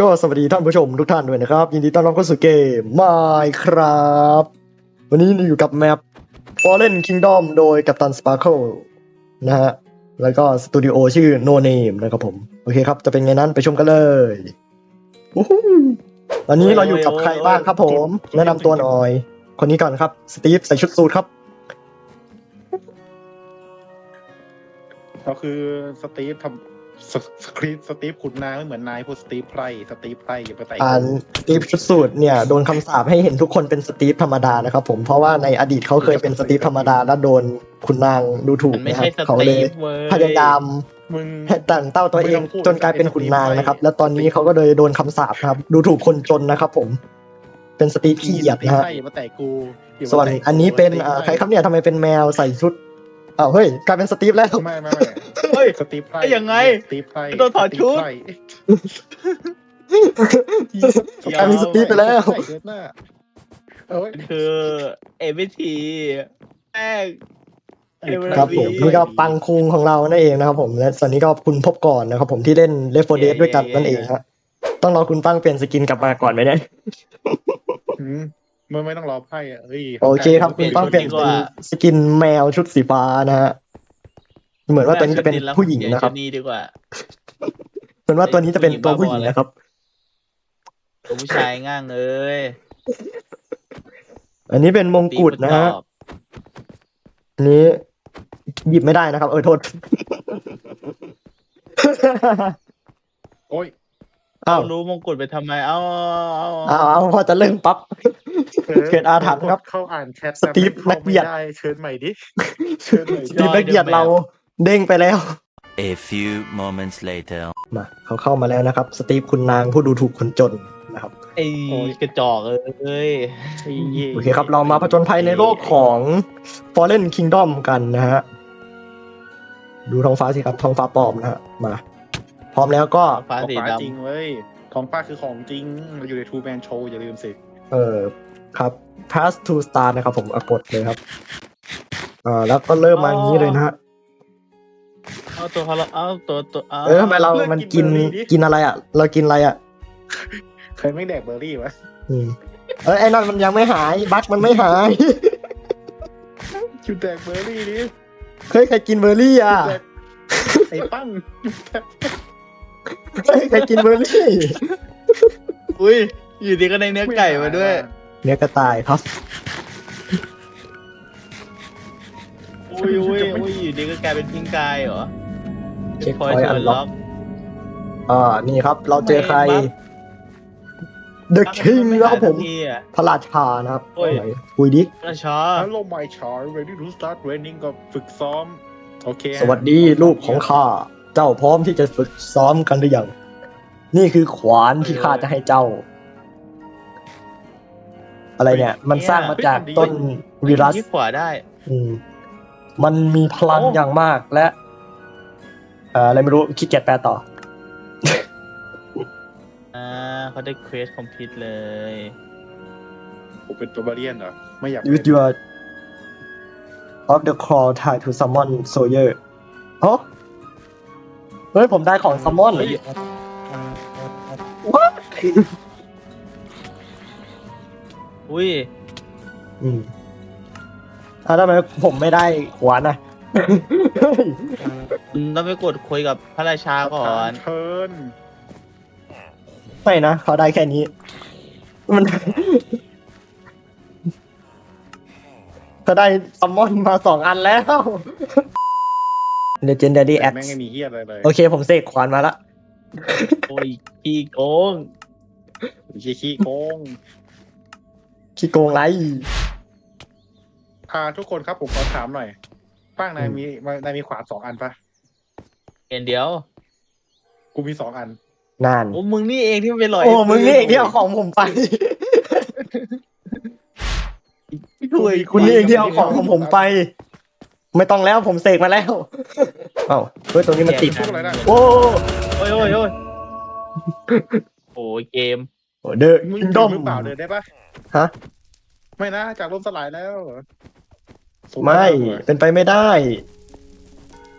ก็สวัสดีท่านผู้ชมทุกท่านด้วยนะครับ ยินดีต้อนรับเข้าสู่เกม Minecraft วันนี้อยู่กับแมป Fallen Kingdom โดยกัปตัน Sparkle นะฮะ แล้วก็สตูดิโอชื่อ No Name นะครับผม โอเคครับ จะเป็นไงนั้นไปชมกันเลยวู้ฮู้วันนี้เราอยู่กับใครบ้างครับผม แนะนำตัวหน่อย คนนี้ก่อนครับสตีฟใส่ชุดสูทครับ ก็คือสตีฟทำ สสคริปต์สตีฟขุนนางไม่เหมือนนายพวกสตีฟไพรสตีฟไพรอย่าไปไต่อ่านสตีฟชุดสูทเนี่ยโดนคำสาปให้เห็นทุกคนเป็นสตีฟธรรมดานะครับผมเพราะว่าในอดีตเขาเคยเป็นสตีฟธรรมดาแล้วโดนคุณนางดูถูกมันไม่นะครัใช่บสเขาเลตียฟเว้ยพยายามมึงแต่งเต้าตัวเองไม่ต้องพูดจนกลายเป็นขุนนางนะครับสตีฟแล้วตอนนี้เขาก็เลยโดนคำสาปครับ ดูถูกคนจนนะครับ ผม เป็นสตีฟขี้เหยียดนะฮะสตีฟไพรอย่ามาแตะกูอย่ามาส่วนแตะกูอันนี้เป็นสตีฟอ่าไพใครครับเนี่ยทำไมเป็นแมวใส่ชุด อ้าวเฮ้ยกลายเป็นสตีฟแล้วไม่ไม่ไม่เฮ้ยสตีฟไพรเอ้ยยังไงสตีฟไพรโดนถอดชุดสตีฟไพรกลายเป็นสตีฟไปแล้วใส่เสื้อหน้าเอ้ยคือเอวิทีแม่ง ครับผมนี่ก็ปังคุงของเรานั่นเองนะครับผมและส่วนนี้ก็คุณพบก่อนนะครับผมที่เล่นเลฟโฟเดสด้วยกันนั่นเองฮะต้องรอคุณปังเปลี่ยนสกินกลับมาก่อนไหมเนี่ย อืมมันไม่ต้องรอไพ่อะเฮ้ยโอเคครับคุณปังเปลี่ยนเป็นสกินแมวชุดสีฟ้านะฮะเหมือนว่าตัวนี้จะเป็นผู้หญิงนะครับนี่ดีกว่าเหมือนว่าตัวนี้จะเป็นตัวผู้หญิงนะครับตัวผู้ชายง่างเอ้ยอันนี้เป็นมงกุฎนะฮะตีอันนี้หยิบไม่ได้นะครับ เออโทษโอ้ยอ้าวรู้มงกุฎไปทำไม เอ้าเอาอ้าวอ้าวพอจะเริ่มปั๊บ เกิดอาถรรพ์ครับ เข้าอ่านแชทสตีฟแต่นักเบียดไม่ได้เชิญใหม่ดิเชิญใหม่สดิตีฟนักเกียรติเราเด้งไปแล้ว A few moments later. มาเขาเข้ามาแล้วนะครับ สตีฟคุณนางผู้ดูถูกคนจนนะครับไอ้กระจอกเอ้ยโอเคครับ เรามาผจญภัยในโลกของ Fallen Kingdom กันนะฮะ ดูท้องฟ้าสิครับ ท้องฟ้าปลอมนะฮะ มา พร้อมแล้วก็ฟ้าท้องสีฟ้าดจริงเว้ย ท้องฟ้าคือของจริง เราอยู่ในทูแมนโชว์อย่าลืมสิ เออ ครับ pass to start นะครับ ผมอะกดเลยครับอ่าแล้วก็เริ่มมาอย่างนี้เลยนะฮะำเอาตัวเขาเราเอาตัวตัวเอาเออทำไมเรามันกินกินอะไรอะ เรากินอะไรอะเคยไม่แดกเบอร์รี่วะอืมเออไอ้นั่นมันยังไม่หายบั๊กมันไม่หายคิวแดกเบอร์รี่ดิเฮ้ยใครกินเบอร์รี่อะแดกไอ้ปั้งคิวแดกเฮ้ยใครกินเบอร์รี่อุ้ยอยู่ดีก็ได้เนื้อไก่มาด้วย เนื้อกระต่ายครับ อุ้ยอุ้ยอุ้ยอยู่ดีก็กลายเป็นพิงกายเหรอเช็คพพออยยต์ต์อัเชินญล็ล็ออกกอ่านี่ครับ เราเจอใคร The King แล้วครับผมไอะพระราชานะครับโอ้ยไหนคุยดิราชาฮัลโหลไมชาร์ ready to start training ก็ฝึกซ้อม โอเคฮะสวัสดีลูกของข้า เจ้าพร้อมที่จะฝึกซ้อมกันหรือยัง นี่คือขวานที่ข้าจะให้เจ้า อะไรเนี่ย มันสร้างมาจากต้นวีรัสที่ขวาได้ อืม มันมีพลังโอ้อย่างมากและเอ่ออะไรไม่รู้ขี้เกียจแปลต่อ อ่าเขาได้เควสคอมพิวต์เลยผมเป็นตัวบาเรียนเหรอ ไม่อยาก use your of the claw tie to summon Sawyer เฮ้เฮ้ย ผมได้ของ summon เฮ้ย What อุ้ยอืมอ่าทำไมผมไม่ได้ขวานอะเฮ้ยต้องไปกดคุยกับพระราชาก่อนเชิญไม่นะเขาได้แค่นี้ มันเขาได้ซัมมอนมาสองอันแล้ว Legendary แต่ Axe แม่งไม่มีเฮียอะไรเลยโอเค ผมเสกขวานมาละ โอ้ยขี้โกงขี้ขี้โกง ขี้โกงไร พาทุกคนครับผมขอถามหน่อยป้างนายมีนายมีขวานสองอันปะเอ็นเดียวกูมีสองอันนานโอ้มึงนี่เองที่ไปหลอยโอ้มึงนี่เองที่เอาของผมไป คุยคุณนี่เองที่เอาของของผมไป ไม่ต้องแล้วผมเสกมาแล้ว เอ้าเฮ้ยตรงนี้มันติดพูดอะไรนะโอ้โอ้ยโอ้ยโอ้ยโอ้ยเกม เดอะมึงคิงเดิดอนมหรือเปล่าเดินได้ปะฮะ ไม่นะจากลมสลายแล้วสูงไม่ากเลยเป็นไปไม่ได้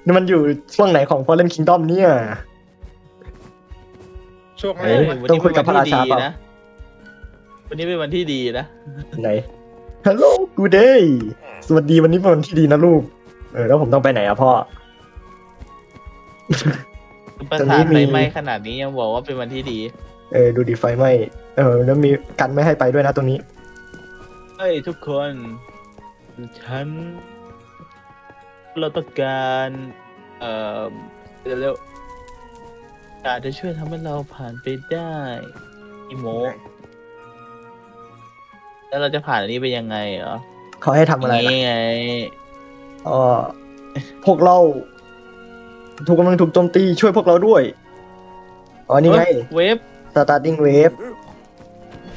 นี่มันอยู่ช่วงไหนของ Fallen Kingdom เนี่ย ช่วงแรเอ้กย มันต้องคุยกับพระราชาเปล่านะวันนี้เป็นวันที่ดีนะ ไหน Hello good day สวัสดีวันนี้เป็นวันที่ดีนะลูก เออแล้วผมต้องไปไหนอะพ่อประตรงสานี้ทมี ไฟไหม้ขนาดนี้ยังบอกว่าเป็นวันที่ดี เออดูดีไฟไหมเออแล้วมีกันไม่ให้ไปด้วยนะตรงนี้ เฮ้ยทุกคนฉันเราต้องการเอ่อเร็วๆอาจจะช่วยทำให้เราผ่านไปได้อีโมแล้วเราจะผ่านอันนี้ไปยังไงเหรอเขาให้ทำอะไรย่างนะ นี้ไงอ๋อพวกเรา ถูกกำลังถูกโจมตีช่วยพวกเราด้วยอ๋อนี่ไง เฮ้ยเว็บ starting wave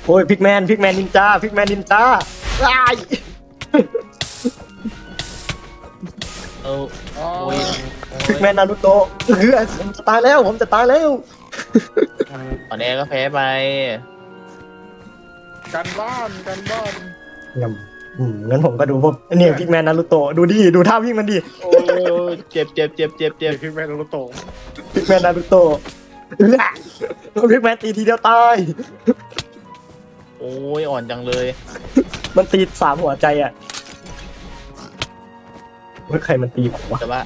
โอ้ยพิกแมนพิกแมนนินจาพิกแมนนินจาว้ายเอออ๋อโอ้ยพิกแมนนารุโตะคือผมจะตายแล้วผมจะตายแล้วตอนนี้ก็แพ้ไป กันบ้านกันบ้านยำอืมงั้นผมก็ดูพวกเนี่ยพิกแมนนารุโตะดูดิดูท่าวิ่งมันดิโอ้ยเจ็บเจ็บเจ็บเจ็บเจ็เจ็บบพี่แมนโรโตะพิกแมนนารุโตะ เอื้อพิกแมนตีทีเดียวตาย โอ้ยอ่อนจังเลย มันตีสามหัวใจอะเฮ้ยใครมันตีผมวะแต่ว่า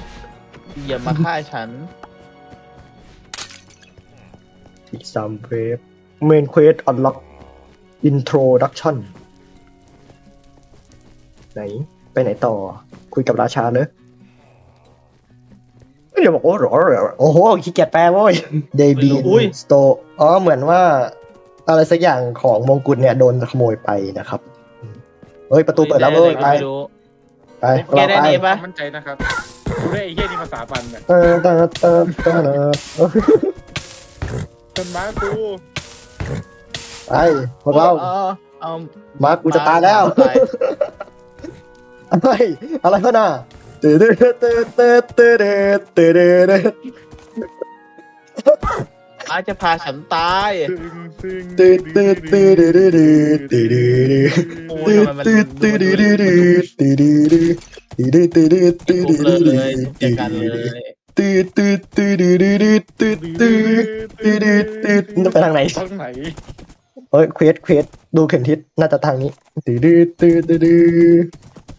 อย่ามาฆ่าฉัน อีกสามเวฟเมนเควสออนล็อกอินโทรดักชั่นไหน ไปไหนต่อ คุยกับราชาเนอะ เดี๋ยวบอกว่าหรอหรอโอ้โหขี้เกียจแปลเว้ยเดบีอุ้ยสโตอ๋อเหมือนว่า อะไรสักอย่างของมงกุฎเนี่ยโดนขโมยไปนะครับเฮ้ยประตูเปิดแล้วเว้ยไปไม่รู้ไปแกเราได้ไปนี่ปะมั่นใจนะครับดูได้ไอ้เหี้ยนี่ภาษาปันเนี่ยเออเออเออเออเออต้นไม้กูไปพวกเราเอาเอามากูจะตายแล้วตายอะไรอะไรพะน่ะ เตเดเตเตเตเตเดเตเดเดอาจะพาฉันตายซึ่งเตเตเตเดเดเดเตเดเดโอ้เตยทำไมมันเตเตเดเดเดเตเดเดเตเดเตเดเตทุบเดเลเดยทุบเตจัดเดการเลยเตเตเตเดเดเดเตเตเตเดเตไปทางไหนทางไหนเฮ้ยเควสเควสดูเข็มทิศน่าจะทางนี้เตเดเตเ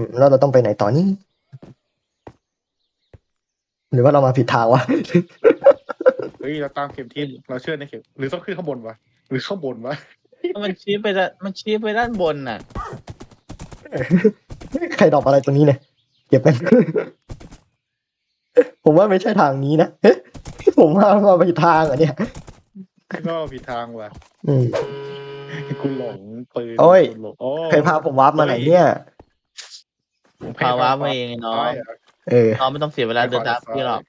ม แล้วเราต้องไปไหนต่อนี่ หรือว่าเรามาผิดทางวะ เฮ้ยเราตามเข็มทิศเราเชื่อในเข็มหรือต้องขึ้นข้างบนวะหรือข้างบนวะมันชี้ไปด้านมันชี้ไปด้านบนน่ะ ใครดรอกอะไรตรงนี้เนี่ย เก็บมัน ผมว่าไม่ใช่ทางนี้นะเฮ้ยผมว่ามาไปทางอะเนี่ย ก็ผิดทางว่ะอืม กูหลงปืนโอ้ย กูหลงโอ้ใครพาผมวาร์ปมาไหนเนี่ย พาวามาเองไอ้น้องใช่ะเออ น้องไม่ต้องเสียเวลาเดินตามไปขวาพี่หรอก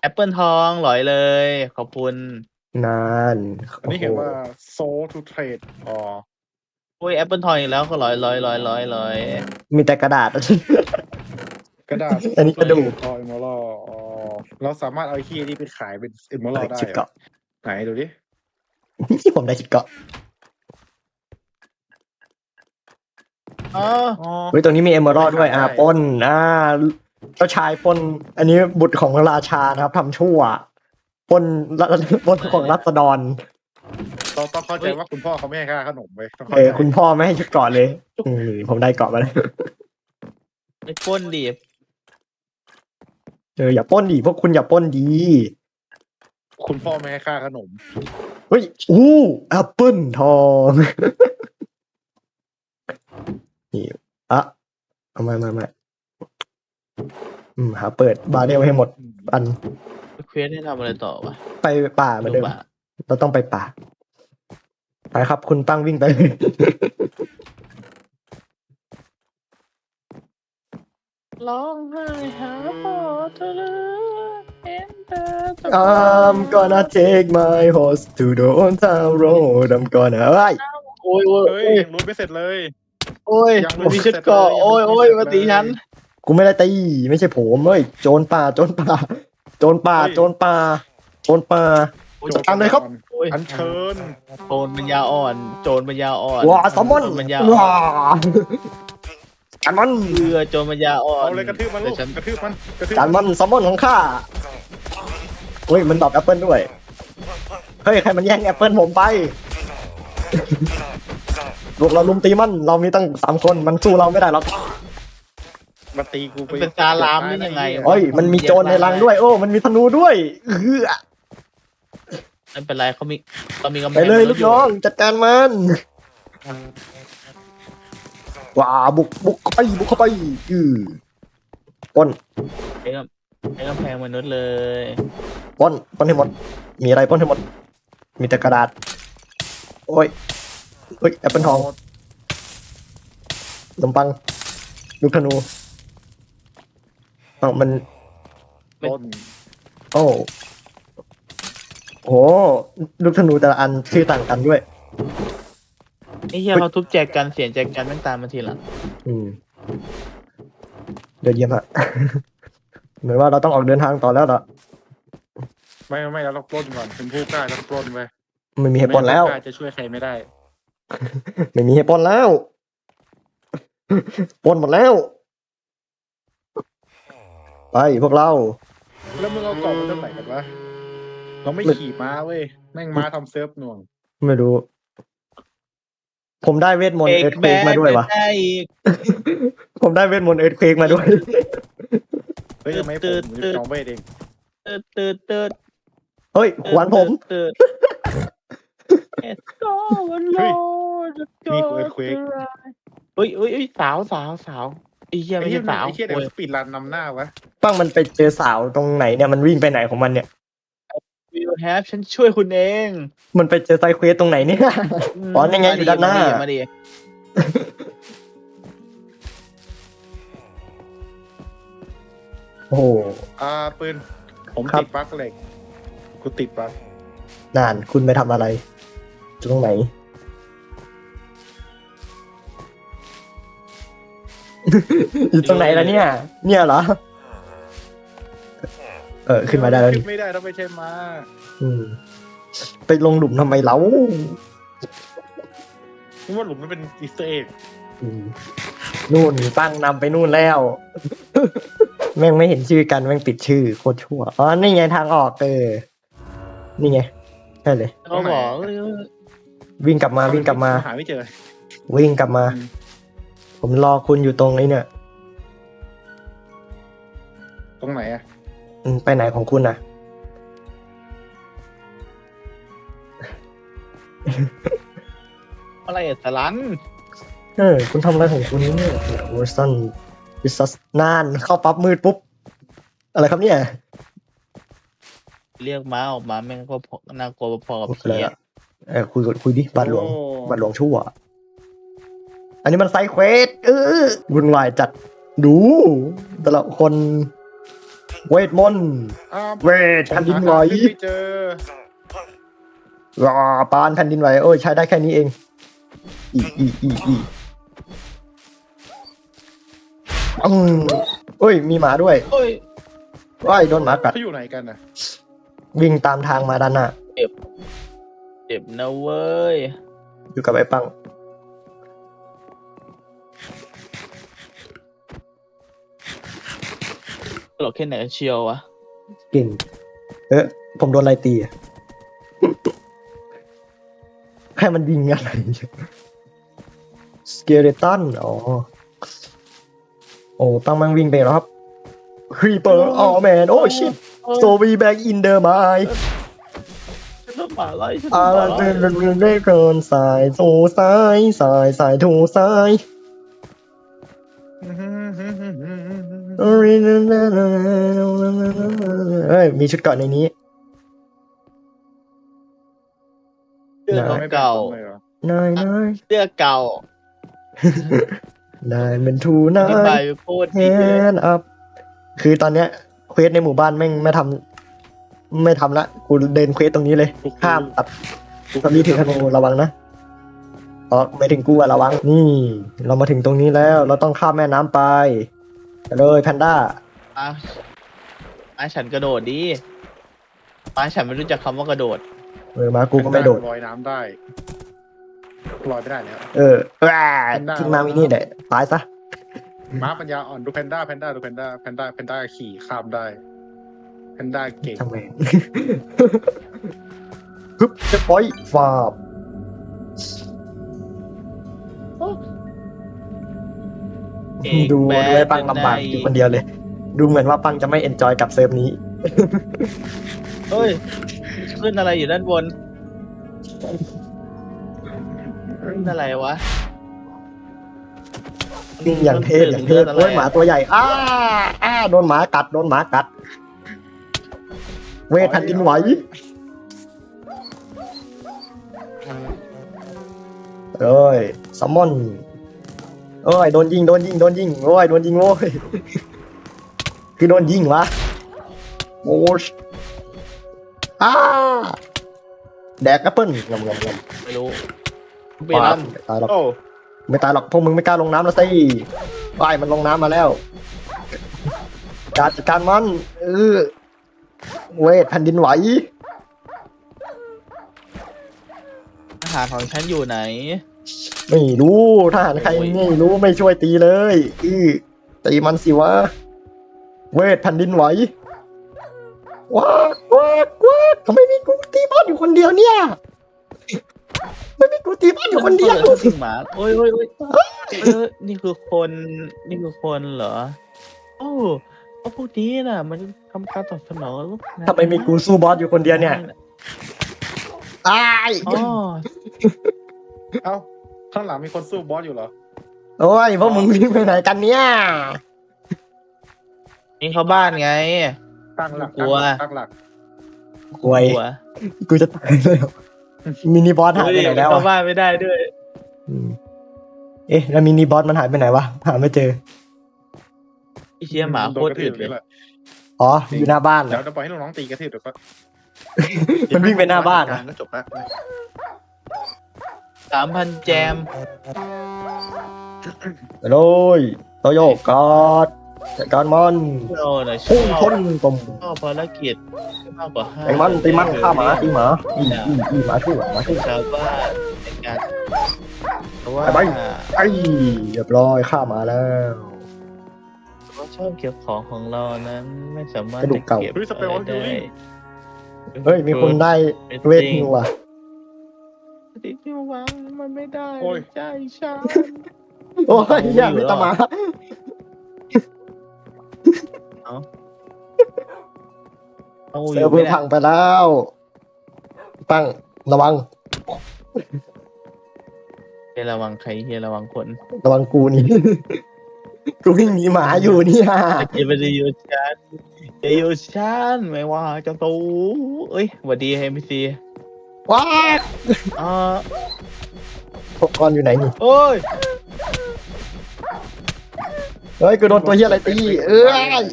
แอปเปิลทองหลอยเลย ขอบคุณนานอันนี้เห็นว่า so to trade อ๋อโอ้ยแอปเปิลทองอีกแล้วก็ลอยลอยลอยลอยลอยมีแต่กระดาษ กระดาษอันนี้กระดูก คอยมอลอ๋อเราสามารถเอาไอ้ที่นี้ไปขายเป็นเอ็มอลอะไรได้ชิดเหรอเกาะไหนดูดิผมได้ชิดเกาะ อ๋ออ๋อเฮ้ยตรงนี้มีเอมเมอรัลด้วยอ่าได้ปล้นอ่าเจ้าชายปล้น อันนี้บุตรของราชานะครับทำชั่วปล้นปล้นของรัษฎรเราต้องเข้าใจว่าคุณพ่อเขาไม่ให้ค่าขนมเว้ยต้องเข้าเออใจคุณพ่อไม่ให้ชุดเกาะเลยอืมผมได้เกาะมาแล้วไอ้ก้นดิเอออย่าปล้นดีพวกคุณอย่าปล้นดีคุณพ่อไม่ให้ค่าขนม เฮ้ยอู้แอปเปิลทอง นี่อะเอามามามาอืมหาเปิดบาร์เรลให้หมดอันเควสให้ทำอะไรต่อวะไปป่าเหมือนเดิมดูป่ะเราต้องไปป่า ไปครับ คุณตั้งวิ่งไปเลยร้องไห้หาพ่อเธอเลย I'm gonna take my horse to the old town road I'm gonna เอ้ยโอ้ยโอ้ยเฮ้ยโอ้ยยังรู้ไม่เสร็จเลย โอ้ยยังไม่มันมีชุดเกราะเสร็จเลยโอ้ยโอ้ยยังไม่มาตีเสร็จเลยฉันกูไม่ได้ตีไม่ใช่ผมเฮ้ยโจรป่าโจรป่า โจรป่าเฮ้ยโจรป่าโจรป่าโอ้ยจัดการเลยครับโอ้ยอันเชิญโจรปัญญาอ่อน โจรปัญญาอ่อนว้าแซลมอนโจรปัญญาว้าอ่อนจานมันเรือโจรปัญญาอ่อนเอาเลยกระทืบมันลูกเดี๋ยวฉันกระทืบมันกระทืบจานมันแซลมอนของข้าเฮ้ยมันดรอปแอปเปิลด้วยเฮ้ยใครมันแย่งแอปเปิลผมไป พวกเราลุมตีมันเรามีตั้งสามคนมันสู้เราไม่ได้หรอกมาตีกูไปมันเป็นซาลามนี่ยังไงเฮ้ยมันมีโจรในรังด้วย โอ้ มันมีธนูด้วยเออไม่เป็นไรเขามีเขามีกำแพไปงเลยมาลูกน้องจัดการมันว้าบุกบุกเข้าไปบุกเข้าไปอือปล้นใช้กำใช้กำแพงมนุษย์เลยปล้นปล้นให้หมด มีอะไรปล้นให้หมด มีแต่กระดาษ โอ้ย เฮ้ยแอปเปิลทองขนมปังลูกธนูเอ้ามันต้นโอ้โหลูกธนูแต่ละอันชื่อต่างกันด้วย ไอ้เหี้ยเขาทุบแจกกันเสียงแจกกันแม่งตามมาทีหลังอืมเดี๋ยวเยี่ยมฮะ เหมือนว่าเราต้องออกเดินทางต่อแล้วเหรอไม่ไม่ไม่เราต้องปล้นก่อนเป็นผู้กล้าต้องปล้นไปไม่มีให้ปล้นแล้ว ไม่งั้ผู้กาจะช่วยใครไม่ได้ ไม่มีให้ปล้นแล้วปล้นหมดแล้ว ไปพวกเรา แล้วมึงเอากล่องมาจากไหนกันวะเราไม่ขี่ม้าเว้ยแม่งม้าทำเซิร์ฟหน่วง ไม่รู้ ผมได้เวทมนต์เอิร์ธเควกมาด้วยวะได้อีกผมได้เวทมนต์เอิร์ธเควกมาด้วยเฮ้ยทำไมผมตืดผมตืจะดจองเวทเองตืดตืดตืดเฮ้ยขวานผมตืด Let's go เฮ้ย Lord Let's go นี่คือ Earthquake เฮ้ยเฮ้ยเฮ้ยสาวสาวสาวไอ้เหี้ยไอ้ไม่เหี้ใช่ยสาวไอ้เหี้ยเดี๋ยโอ้วยสปีดรันนำหน้าวะปั้งมันไปเจอสาวตรงไหนเนี่ยมันวิ่งไปไหนของมันเนี่ย วิวแฮปฉันช่วยคุณเองมันไปเจอไซเควสตรงไหนเนี่ย อ๋อนี่ไงอยู่ด้านหน้ามดิมาดิโอ้โห อ่าปืนผมครับ ติดปลั๊กเหล็กกูติดปลั๊กนานคุณไปทำอะไรอยู่ ตรงไหนอยู่ตรงไหนล่ะเนี่ย เนี่ยเหรอ เออขึ้นมาได้แล้วขึ้นี่นไม่ได้ถ้าไม่ใช่ม้าอืม ไปลงหลุมทำไมเล้าคิดว่าหลุมมันเป็นอีสเตอร์เอ็กอืมนู่นตั้งนำไปนู่นแล้ว แม่งไม่เห็นชื่อกันแม่งปิดชื่อโคตรชั่วอ๋อนี่ไงทางออกเออนี่ไงใช่เลย เขาบอกเอ้ย วิ่งกลับมาวิ่งกลับมา หาไม่เจอ วิ่งกลับมา อืม ผมรอคุณอยู่ตรงนี้เนี่ยตรงไหนอะอืมไปไหนของคุณน่ะอะไรอะสลันเออคุณทำอะไรของคุณเนี่ยโวอร์ซันวิสัสนานเข้าปั๊บมืดปุ๊บ อะไรครับเนี่ย เรียกม้าออกมาแม่งก็พอน่ากลัวพอๆกับอะไรผีอะอะ เออคุยคุยดิบาทหลวงโอ้บาทหลวงชั่ว อันนี้มันไซเควสเออวุ่นวายจัดดู แต่ละคน เวทมนต์อ้าวเวทแผ่นดินไหวหาทางขึ้ไม่เจอรอปานแผ่นดินไหวโอ้ยใช้ได้แค่นี้เอง อีอีอีอีอืมเอ้ย มีหมาด้วยเฮ้ยว้ายโดนหมากัดเขาอยู่ไหนกันอะวิ่งตามทางมาด้านหน้า เจ็บนะเว้ย อยู่กับไอ้ปังตลกแค่ไหนกันเชียววะ เก่ง เออผมโดนอะไรตีอะแค่มันยิงอะไรสเกเลตันอ๋อ โอ้ปังมังวิ่งไปแล้วครับครีเปอร์อ๋อแมน โอ้ชิตโซวีแบ็กอินเดอร์ไมฉัน ต้องมาไล่ฉันอ่าต้องมาเดิไล่นเดินเดินเดินสายโซสายสายสายโทสายเอ้ยมีชุดเกาะในนี้ เสื้อไม่เก่านายนายเสื้อเก่านายเป็นทูนาอธิบายยโคตรแฮเลยนอัพคือตอนเนี้ยเควสในหมู่บ้านแม่งไม่ทำ ไม่ทำละกูเดินเควสตรงนี้เลยข้ามตัดตอนนี้ถือธนูระวังนะอ๋อไม่ถึงกูอะระวัง นี่ เรามาถึงตรงนี้แล้ว เราต้องข้ามแม่น้ำไปไปเลยแพนด้าป้าป้าฉันกระโดดดิป้าฉันไม่รู้จักคำว่ากระโดด เออมากูก็ไม่โดดลอยน้ำได้ลอยไม่ได้แล้วเออแหว่ขึ้นมาวินี่แหละตายซะม้าปัญญาอ่อนดูแพนด้าแพนด้าดูแพนด้าแพนด้าแพนด้าขี่ข้ามได้แพ นด้าเก่งทำไมฮึบเช็คพอยต์ฟาบเอกดูแบดูไอ้ปังลำบากอยู่คนเดียวเลย ดูเหมือนว่าปังจะไม่เอนจอยกับเซิร์ฟนี้เฮ้ย ขึ้นอะไรอยู่ด้านบน ขึ้นอะไรวะวิ่งอย่างเทพอย่างเทพโอ้ยหมาตัวใหญ่ อ้าอ้าโดนหมากัด โดนหมากัด เวทแผ่นดินไหวเอ้ยซัมมอนเอ้ยโดนยิงโดนยิงโดนยิงโอ้ยโดนยิงโว้ยคือโดนยิงวะโอ้ชอ้าแดกแอปเปิ้ลงำงำงำไม่รู้ไปปารัดบไม่ตายหรอกโอ้ไม่ตายหรอกพวกมึงไม่กล้าลงน้ำแล้วสิว่ายมันลงน้ำมาแล้วการจัดการมันเออ เวทแผ่นดินไหวอาหารของฉันอยู่ไหน ไม่รู้ทหารใครโอ้ย ไม่รู้ไม่ช่วยตีเลยอือตีมันสิวะ เวทแผ่นดินไหวว้ากว้ากว้ากทำไมมีกูตีบอสอยู่คนเดียวเนี่ยไม่มีกูตีบอสอยู่คนเดียวมัถึงหมาโอ้ยโอ้ยโอ้ยเออนี่คือคน นี่คือคนเหรอ โอ้ ก็พวกนี้น่ะ มันทำการตอบสนองลูกนะทำไมมีกูสู้บอสอยู่คนเดียวเนี่ยอ้ายอ๋อเอ้าข้างหลังมีคนสู้บอสอยู่เหรอโอ้ยพวกมึงวิ่งไปไหนกันเนี่ยนี่เขาบ้านไง ตั้งหลักกลัว ตั้งหลักหวยกลัวกูจะตายแล้วมินิบอสหายไปไหนแล้วเข้าอะบ้านไม่ได้ด้วยอืมเอ๊ะแล้วมินิบอสมันหายไปไหนวะหาไม่เจอ ไอ้เชี่ยหมาโคตรอึดเลยแหละอ๋ออยู่หน้าบ้านเหรเดี๋ยวอจะปล่อยให้น้องๆตีกระทืบเดี๋ยวก็มันวิ่งไปหน้าบ้านอะ ก็จบแล้วสามพันแจมไปเลยโตโยกกอดจัดการมันโอ้น่ะชพุ่งอบชนกลมชอบภารกิจมากกว่าห้าไอ้มันตีมันฆ่าหมาตีหมาอีอีอีหมาชั่วหมาชั่วชาวบ้านในการเพราะว่าไป ไอ้เรียบร้อยฆ่าหมาแล้วเขา ชอบเก็บของของเรานั้น ไม่สามารถกระดูจะกเก่าเก็บอะไรได้เฮ้ยมีคนได้เวทนิวอะติดที่วางมันไม่ได้โอ้ยใจฉันโอ้ยอย่ามีแตหมาเอาอเซิร์ยู่ฟเวอไม่ร์ได้พังไปแล้วตั้งระวังเฮียระวังใครเฮียระวังคน ระวังกูนี่ กูวิ่งหนีหมาอยู่เนี่ยอย่าไปอยู่ฉันอย่าอยู่ฉันไม่ว่าจะตูเอ้ยหวัดดีเฮมิซีว้าอ่าพกกรอยู่ไหนนี่โอ้ยเฮ้ยกูโดนตัวเฮียอะไรตีเอ้ย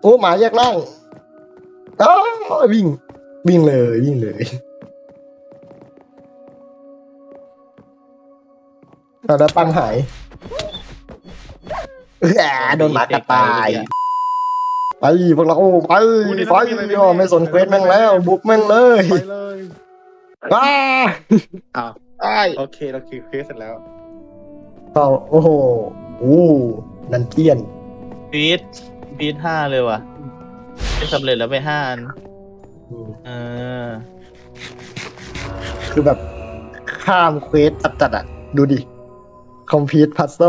โอ้หมาแยกล่างอ้าววิ่งวิ่งเลยวิ่งเลยเอาแล้วปังหาย เออโดนหมากัดตายไปพวกเราไปไปโอ้ไม่สนเควสแม่งแล้ว บุกแม่งเลยไปเลยว้าอ้าวไอ้โอเคเราคิวเคสเสร็จแล้วเปล่าโอ้โหโอ้นันเกียนฟีดฟีดห้าเลยว่ะไม่สำเร็จแล้วไปห้าอันอืมเออ คือแบบข้ามเควสจัดๆอะ ดูดิคอมพิวต์พัซโซ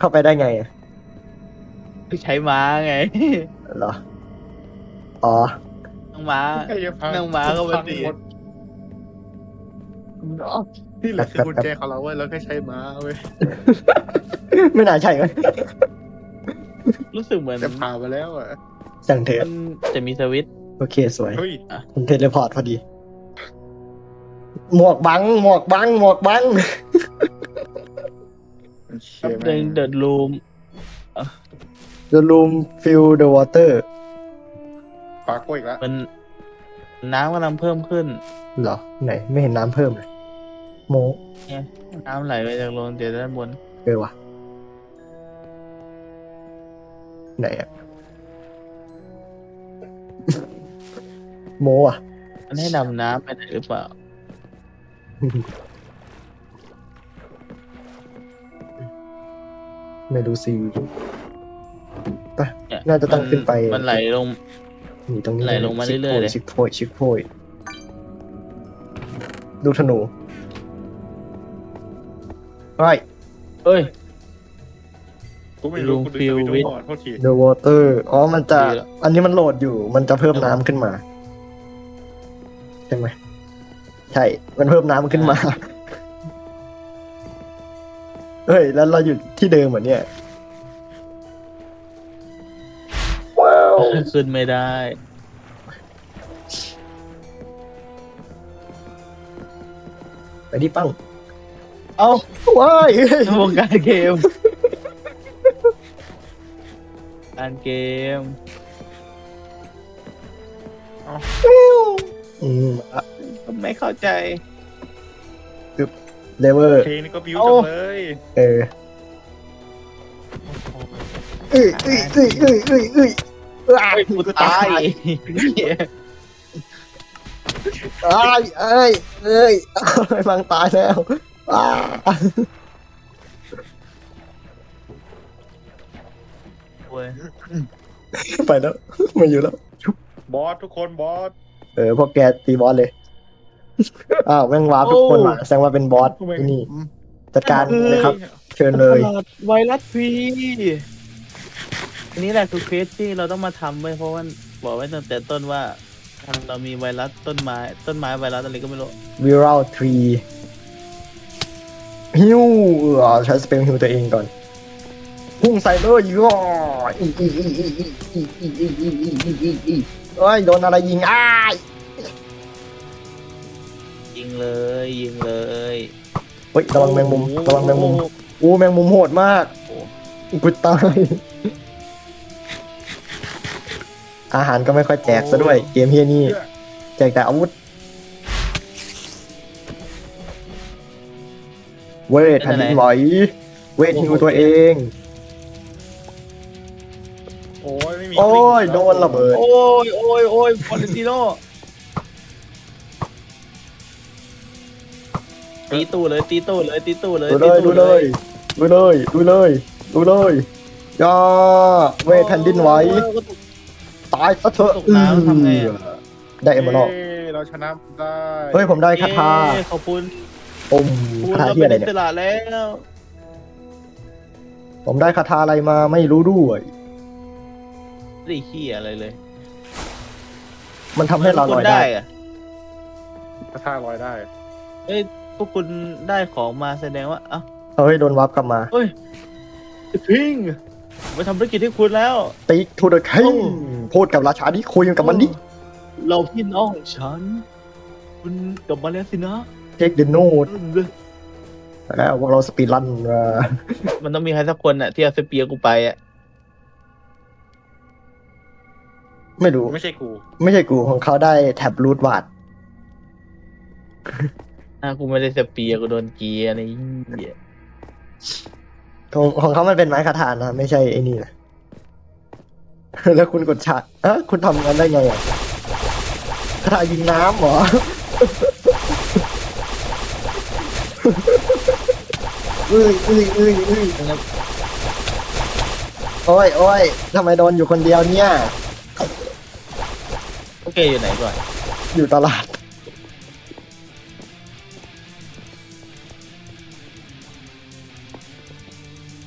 เข้าไปได้ไงอะคือใช้ม้าไง เหรอ อ๋อน้องม้า ไอ้เหี้ยพันั่งม้าเข้ามาพังสิหมดอ๋อนี่แหละคือกุญแจของเราเว้ยเราแค่ใช้ม้าเว้ยไม่น่าใช่ไหมรู้สึกเหมือนแต่ผ่านมาแล้วอะสั่งเถอะมันจะมีสวิตช์โอเคสวยเฮ้ยผมเทเลพอร์ตพอดี หมวกบัง หมวกบัง หมวกบัง เชี่ยในแม่งเดอะรูม The room fill the water ปากกล้วยอีกแล้วมันน้ำกำลังเพิ่มขึ้น เหรอ ไหน ไม่เห็นน้ำเพิ่มเลย โมเนี่ยน้ำไหลไปจากโรงเตียด้านบน เออวะไหนอะโมอะมันให้ดำน้ำไปไหนหรือเปล่า ไม่ดูซีไปเนี่ยน่าจะต้องขึ้นไปมันไหลลงนี่ตรงนี้ไหลลงมาเรื่อยๆเลย ชิคโพยชิคโพยดูธนูไอ้เอ้ย กูไม่รู้ Room กูดู fill ไปดู with ก่อนโทษที The water อ๋อ มันจะ ดีแล้วอันนี้มันโหลดอยู่ มันจะเพิ่มน้ำขึ้นมา ใช่ไหม ใช่ มันเพิ่มน้ำขึ้นมา เฮ้ย แล้วเราอยู่ที่เดิมเหมือนเนี่ย ว้าว ขึ้นไม่ได้ ไปที่ปั้งเอาว้ายเฮ้ยวงการเกม การเกม อืมไม่เข้าใจ เลเวอร์ เพลงนี่ก็บิวโอ้จังเลยเออเอ้ยเอ้ยเอ้ยเอ้ยเอ้ยเอ้ยอ้ายกูตายอ้ายเอ้ยเอ้ยไอ้ฟังตายแล้วอ้าเว้ยไปแล้วไม่อยู่แล้ว บอสทุกคนบอสเออพวกแกตีบอสเลย อ้าวแม่งวาร์ปทุกคนมาแสดงว่าเป็นบอสที่นี่จัดการเลยครับ เชิญเลยตลาดไวรัสฟรีอันนี้แหละคือเควสที่เราต้องมาทำไว้เพราะว่าบอกไว้ตั้งแต่ต้นว่าเรามีไวรัสต้นไม้ ต้นไม้ไวรัสอะไรก็ไม่รู้วิรัลทรีฮิวเออใช้สเปลฮิวตัวเองก่อน พุ่งใส่เลยย่ออีอีอีอีอีอีอีอีอีอีอีอีอีเอ้ยโดนอะไรยิงอ้าย ยิงเลยยิงเลยเฮ้ยระวังแมงมุมระวังแมงมุมอู้แมงมุมโหดมากกูตายอาหารก็ไม่ค่อยแจกซะด้วย เกมเฮียนี่แจกแต่อาวุธเวทแผ่นดินไหวเวทฮิวตัวเอง โอ้ยไม่มีโอ้ยกลิ้งโดนระเบิด โอ้ยโอ้ยโอ้ยฟอร์เรนติโน ตีตู้เลยตีตู้เลยตีตู้เลยดูเลยตีดูตู้เลยดูเลยดูเลยดูเลยย่าเวทแผ่นดินไหวโอ้ยตายซะเถอะตกน้ำทำไงอะ ได้เอมเมอรัลด์เย้เราชนะได้เฮ้ยผมได้คาถาเย้ขอบคุณอมคุณคาถาเราที่เป็อะไรนอิเนี่ยสระแล้วผมได้คาถาอะไรมาไม่รู้ด้วย ไม่ได้ขี้ยอะไรเลยมันทำให้เราลอยได้อะกระท่าลอยได้เอ้ยพ วกคุณได้ของมาแสดงว่าเอ้าเฮ้ยโดนวับกลับมา เฮ้ยพิงมาทำธุรกิจให้คุณแล้ว ติ๊กทูเดอะคิงพูดกับราชาดิคุยกับมันดิเราพี่น้องของฉัน คุณกลับมาแล้วสินะเทคเดอะโนดแล้วพวกเราสปีดรันมามันต้องมีใครสักคนอะที่เอาสเปียร์กูไปอะไม่รู้ ไม่ใช่กู ไม่ใช่กูของเขาได้แท็บรูทวาด อะกูไม่ได้สเปียร์กูโดนเกียร์ในเหี้ยของของเขามันเป็นไม้คาถานะ ไม่ใช่ไอ้นี่นะ แล้วคุณกดฉากอะคุณทำงั้นได้ไงอะคาถายิงน้ำเหรอเอ้ยเอ้ยเอ้ยเอ้ยโอ้ยโอ้ยทำไมโดนอยู่คนเดียวเนี่ย โอเคอยู่ไหนก่อน อยู่ตลาด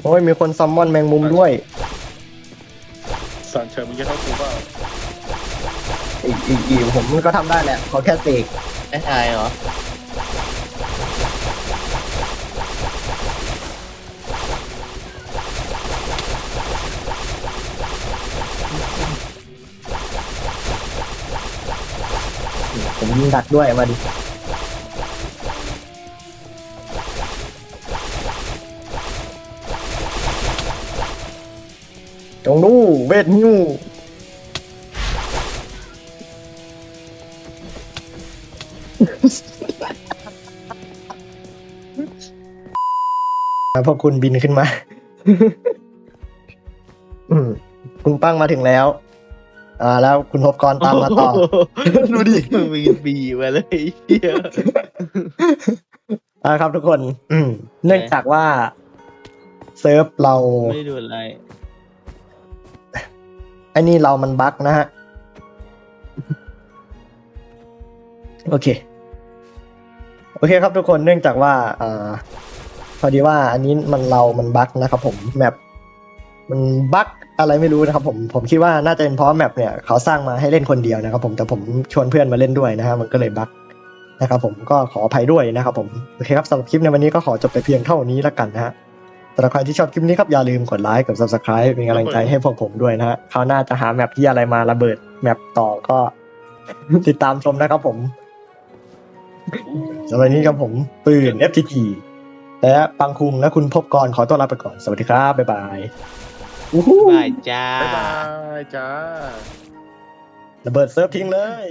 โอ้ยมีคนซัมมอนแมงมุมด้วยสันเชิญมึงจะเท่ากูเปล่าอีกอีกอีกผมก็ทำได้แหละขอแค่เสกได้ทายเหรอผมยิงดักด้วยมาดิ ผจงดูเวทนิวแล้วพอคุณบินขึ้นมา อืมคุณปั้งมาถึงแล้ว อ่า แล้วคุณพบกรตามมาต่อ ดูดิมีบีมาเลยเฮียอ่าครับทุกคน อืม เนื่องจากว่า เซิร์ฟเรา ไม่ได้ดูอะไร ไอ้นี่เรามันบั๊กนะฮะ โอเค โอเคครับทุกคนเนื่องจากว่าอ่าพอดีว่าอันนี้มันเรามันบั๊กนะครับผมแมปมันบั๊กอะไรไม่รู้นะครับผมผมคิดว่าน่าจะเป็นเพราะแมปเนี่ยเขาสร้างมาให้เล่นคนเดียวนะครับ ผมแต่ผมชวนเพื่อนมาเล่นด้วยนะฮะมันก็เลยบั๊กนะครับผมก็ขออภัยด้วยนะครับผมโอเคครับสำหรับคลิปในวันนี้ก็ขอจบไปเพียงเท่านี้แล้วกันนะฮะ สำหรับใครที่ชอบคลิปนี้ครับอย่าลืมกดไลค์กด subscribe เป็นกำลังใจให้พวกผมด้วยนะฮะคราวหน้าจะหาแมปที่อะไรมาระเบิดแมปต่อก็ ติดตามชมนะครับผมสำหรับวันนี้ครับผมปืน FTG และปังคุงและคุณพบกรขอต้อนรับไปก่อนสวัสดีครับ บ๊ายบายอู้หูบายจ้า บ๊ายบายจ้าระเบิดเซิร์ฟทิ้งเลย